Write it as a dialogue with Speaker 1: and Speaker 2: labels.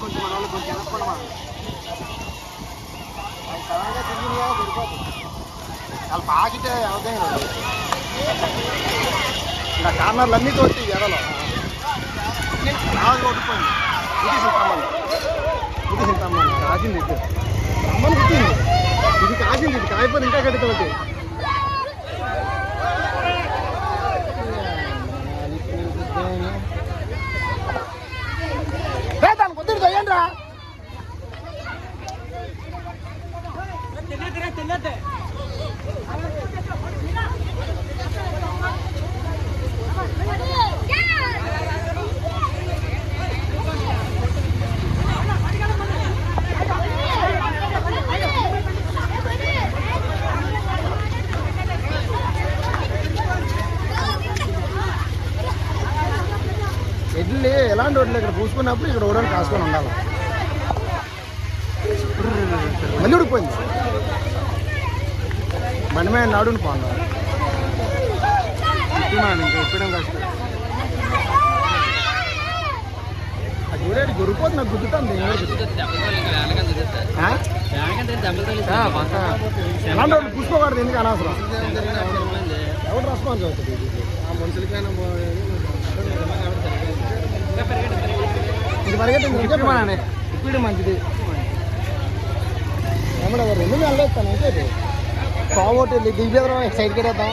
Speaker 1: కొంచెం మన వాళ్ళు కొంచెం వెనక్కుండా మనం అది సడన్గా తిరిగి దొరికిపోతుంది వాళ్ళు పాకితే అవదే ఇంకా కార్నర్లు అన్నీ తోటి ఎడలో. నాకు కొట్టుకోండి ఇది సింతమ్మ ఇది సింతమ్మ రాసింది ఇది అమ్మని ఎడ్లు ఎలాంటి వడ్లు ఇక్కడ పూసుకున్నప్పుడు ఇక్కడ ఓడని కాసుకొని ఉండాలి మళ్ళీ ఉడిపోయింది బండి మీద నాడు పోండా ఇప్పుడున్నాను ఇంకా ఇప్పడం కష్టం అది చూడండి గురిపోతుంది నాకు గుద్దుతుంది ఎలాంటి వాళ్ళు పూసుకోకూడదు ఎందుకు అనవసరం? ఎవరు రెస్పాన్స్ అవుతుంది ఇది పరిగెత్తింది ఇప్పుడు మంచిది. ఏమన్నా రెండు వెళ్ళేస్తాను అంటే పావు ఒకటి దిగ్బెదరం సైడ్ కడేద్దాం